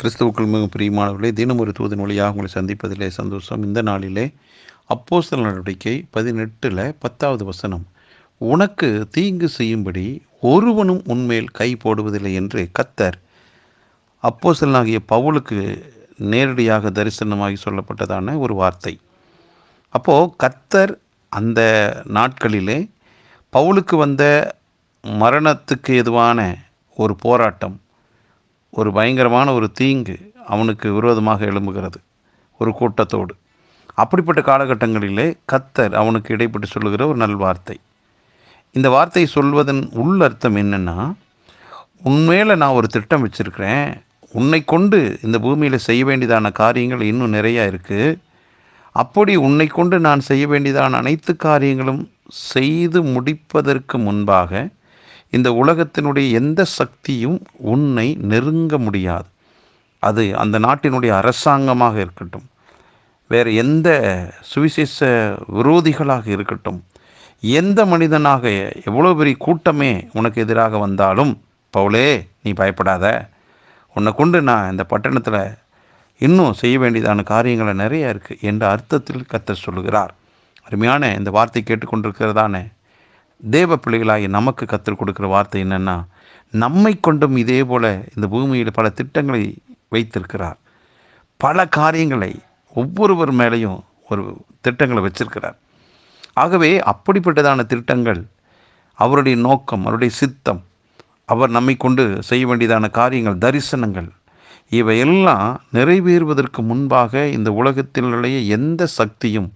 கிறிஸ்துவுக்குள் மிகவும் பிரியமானவர்களே தினம் ஒரு தூதன் வழியாக உங்களை சந்திப்பதிலே சந்தோஷம். இந்த நாளிலே அப்போஸ்தல நடவடிக்கை பதினெட்டில் பத்தாவது வசனம். உனக்கு தீங்கு செய்யும்படி ஒருவனும் உன்மேல் கை போடுவதில்லை என்று கத்தர் அப்போஸ்தலனாகிய பவுலுக்கு நேரடியாக தரிசனமாகி சொல்லப்பட்டதான ஒரு வார்த்தை. அப்போது கத்தர் அந்த நாட்களிலே பவுலுக்கு வந்த மரணத்துக்கு எதுவான ஒரு போராட்டம் ஒரு பயங்கரமான ஒரு தீங்கு அவனுக்கு விரோதமாக எழும்புகிறது ஒரு கூட்டத்தோடு. அப்படிப்பட்ட காலகட்டங்களிலே கத்தர் அவனுக்கு இடைப்பட்டு சொல்லுகிற ஒரு நல் வார்த்தை. இந்த வார்த்தை சொல்வதன் உள் அர்த்தம் என்னென்னா உண்மையில் நான் ஒரு திட்டம் வச்சுருக்கிறேன். உன்னை கொண்டு இந்த பூமியில் செய்ய வேண்டியதான காரியங்கள் இன்னும் நிறையா இருக்குது அப்படி உன்னை கொண்டு நான் செய்ய வேண்டியதான அனைத்து காரியங்களும் செய்து முடிப்பதற்கு முன்பாக இந்த உலகத்தினுடைய எந்த சக்தியும் உன்னை நெருங்க முடியாது. அது அந்த நாட்டினுடைய அரசாங்கமாக இருக்கட்டும் வேறு எந்த சுவிசேஷ விரோதிகளாக இருக்கட்டும் எந்த மனிதனாக எவ்வளோ பெரிய கூட்டமே உனக்கு எதிராக வந்தாலும் பவுலே நீ பயப்படாத. உன்னை கொண்டு நான் இந்த பட்டணத்தில் இன்னும் செய்ய வேண்டியதான காரியங்களை நிறைய இருக்குது என்ற அர்த்தத்தில் கத்தர் சொல்லுகிறார். அருமையான இந்த வார்த்தை கேட்டுக்கொண்டிருக்கிறதானே தேவ பிள்ளைகளாகி நமக்கு கற்றுக் கொடுக்குற வார்த்தை என்னென்னா நம்மை கொண்டும் இதே போல் இந்த பூமியில் பல திட்டங்களை வைத்திருக்கிறார். பல காரியங்களை ஒவ்வொருவர் மேலேயும் ஒரு திட்டங்களை வச்சிருக்கிறார். ஆகவே அப்படிப்பட்டதான திட்டங்கள் அவருடைய நோக்கம் அவருடைய சித்தம் அவர் நம்மை கொண்டு செய்ய வேண்டியதான காரியங்கள் தரிசனங்கள் இவையெல்லாம் நிறைவேறுவதற்கு முன்பாக இந்த உலகத்தினுடைய எந்த சக்தியும்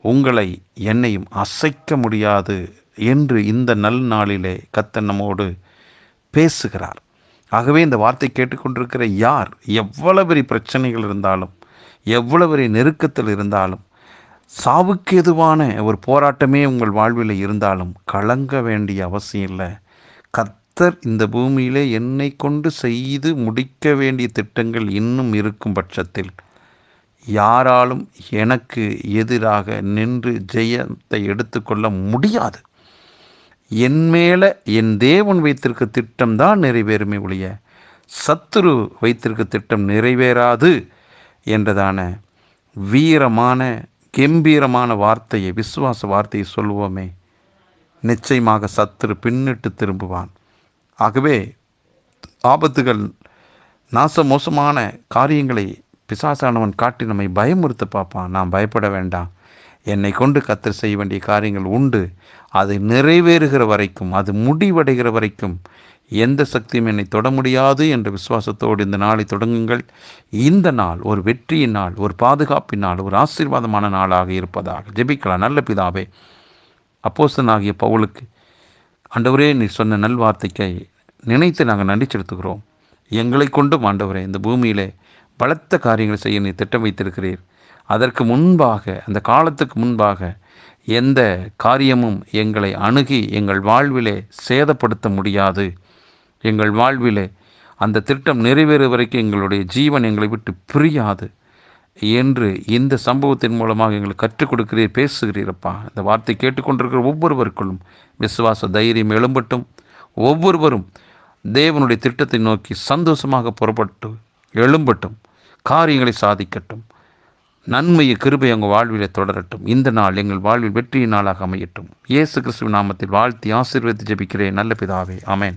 உங்களை என்னையும் அசைக்க முடியாது என்று இந்த நல் நாளிலே கத்தன் நம்மோடு பேசுகிறார். ஆகவே இந்த வார்த்தை கேட்டுக்கொண்டிருக்கிற யார் எவ்வளவு பெரிய பிரச்சனைகள் இருந்தாலும் எவ்வளவு பெரிய நெருக்கத்தில் இருந்தாலும் சாவுக்கு எதுவான ஒரு போராட்டமே உங்கள் வாழ்வில் இருந்தாலும் கலங்க வேண்டிய அவசியம் இல்லை. கத்தர் இந்த பூமியிலே என்னை கொண்டு செய்து முடிக்க வேண்டிய திட்டங்கள் இன்னும் இருக்கும் பட்சத்தில் யாராலும் எனக்கு எதிராக நின்று ஜெயத்தை எடுத்துக்கொள்ள முடியாது. என் மேலே என் தேவன் வைத்திருக்க திட்டம் தான் நிறைவேறுமே ஒழிய சத்துரு வைத்திருக்க திட்டம் நிறைவேறாது என்றதான வீரமான கம்பீரமான வார்த்தையை விசுவாச வார்த்தையை சொல்லுவோமே. நிச்சயமாக சத்துரு பின்னிட்டு திரும்புவான். ஆகவே ஆபத்துகள் நாச மோசமான காரியங்களை பிசாசானவன் காட்டி நம்மை பயமுறுத்த பார்ப்பான் நாம் பயப்பட வேண்டாம். என்னை கொண்டு கத்தர் செய்ய வேண்டிய காரியங்கள் உண்டு. அது நிறைவேறுகிற வரைக்கும் அது முடிவடைகிற வரைக்கும் எந்த சக்தியும் என்னை தொட முடியாது என்ற விசுவாசத்தோடு இந்த நாளை தொடங்குங்கள். இந்த நாள் ஒரு வெற்றியின் நாள் ஒரு பாதுகாப்பின் நாள் ஒரு ஆசீர்வாதமான நாளாக இருப்பதாக ஜெபிக்கலாம். நல்ல பிதாவே அப்போசனாகிய பவுலுக்கு ஆண்டவரே நீ சொன்ன நல்வார்த்தைக்கை நினைத்து நாங்கள் நன்றி செலுத்துகிறோம். எங்களை கொண்டும் ஆண்டவரே இந்த பூமியிலே பலத்த காரியங்களை செய்ய நீ திட்டம் வைத்திருக்கிறீர். அதற்கு முன்பாக அந்த காலத்துக்கு முன்பாக எந்த காரியமும் எங்களை அணுகி எங்கள் வாழ்விலே சேதப்படுத்த முடியாது. எங்கள் வாழ்விலே அந்த திட்டம் நிறைவேறு வரைக்கும் எங்களுடைய ஜீவன் எங்களை விட்டு பிரியாது என்று இந்த சம்பவத்தின் மூலமாக எங்களுக்கு கற்றுக் கொடுக்கிறீர் பேசுகிறீரப்பா. இந்த வார்த்தை கேட்டுக்கொண்டிருக்கிற ஒவ்வொருவருக்குள்ளும் விசுவாச தைரியம் எழும்பட்டும். ஒவ்வொருவரும் தேவனுடைய திட்டத்தை நோக்கி சந்தோஷமாக புறப்பட்டு எழும்பட்டும் காரியங்களை சாதிக்கட்டும். நன்மையை கிருபை உங்கள் வாழ்வில் தொடரட்டும். இந்த நாள் எங்கள் வாழ்வில் வெற்றியின் நாளாக அமையட்டும். இயேசு கிறிஸ்துவ நாமத்தில் வாழ்த்தி ஆசீர்வதித்து ஜபிக்கிறேன். நல்ல பிதாவே. ஆமேன்.